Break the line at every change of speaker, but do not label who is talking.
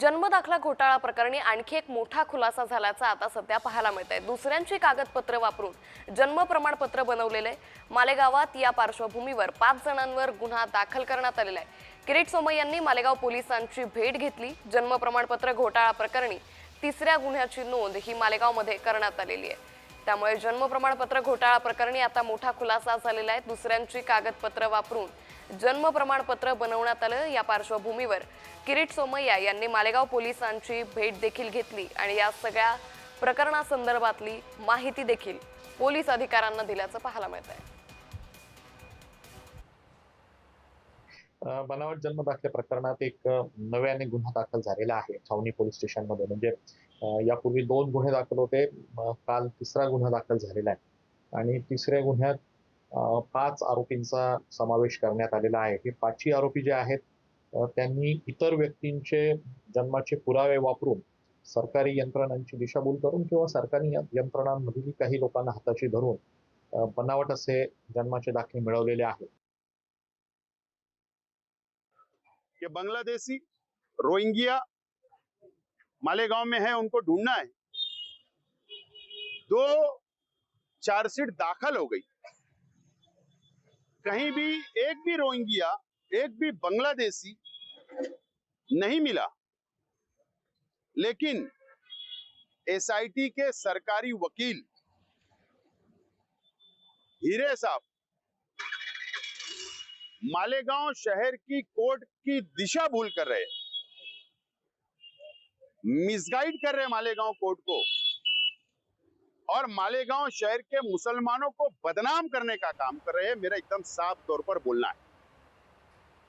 जन्मदाखला घोटाळा प्रकरणी आणखी एक मोठा खुलासा झाल्याचा आता सध्या पाहायला मिळत आहे दुसऱ्यांची कागदपत्र वापरून जन्म प्रमाणपत्र बनवलेले मालेगावात या पार्श्वभूमीवर पाच जणांवर गुन्हा दाखल करण्यात आलेला आहे. किरीट सोमय यांनी मालेगाव पोलिसांची भेट घेतली. जन्म प्रमाणपत्र घोटाळा प्रकरणी तिसऱ्या गुन्ह्याची नोंद ही मालेगावमध्ये करण्यात आलेली आहे. त्यामुळे जन्म प्रमाणपत्र घोटाळा प्रकरणी आता मोठा खुलासा झालेला आहे. दुसऱ्यांची कागदपत्र वापरून जन्म प्रमाणपत्र बनवण्यात आलं या पार्श्वभूमीवर. किरीट सोमय्या यांनी मालेगाव पोलिसांची भेट देखील घेतली आणि या सगळ्या प्रकरणासंदर्भातली माहिती देखील पोलीस अधिकाऱ्यांना दिल्याचं पाहायला मिळत आहे
बनावट जन्म दाखल्या प्रकरणात एक नव्याने गुन्हा दाखल झालेला आहे छावणी पोलीस स्टेशनमध्ये. म्हणजे यापूर्वी दोन गुन्हे दाखल होते काल तिसरा गुन्हा दाखल झालेला आहे. आणि तिसऱ्या गुन्ह्यात पाच आरोपींचा समावेश करण्यात आलेला आहे. हे पाचही आरोपी जे आहेत त्यांनी इतर व्यक्तींचे जन्माचे पुरावे वापरून सरकारी यंत्रणांची दिशाभूल करून किंवा सरकारी यं- यंत्रणांमधील काही लोकांना हाताशी धरून बनावट असे जन्माचे दाखले मिळवलेले आहेत.
बांगलादेशी बांग्लादेशी रोहिंग्या मालेगांव में है उनको ढूंढना है। दो चार्जशीट दाखल हो गई। कहीं भी एक भी रोहिंग्या, एक भी बांग्लादेशी नहीं मिला। लेकिन एसआईटी के सरकारी वकील हीरे साहब मालेगांव शहर की कोर्ट की दिशा भूल कर रहे मिसगाइड कर रहे मालेगांव कोर्ट को। और मालेगांव शहर के मुसलमानों को बदनाम करने का काम कर रहे हैं। मेरा एकदम साफ तौर पर बोलना है।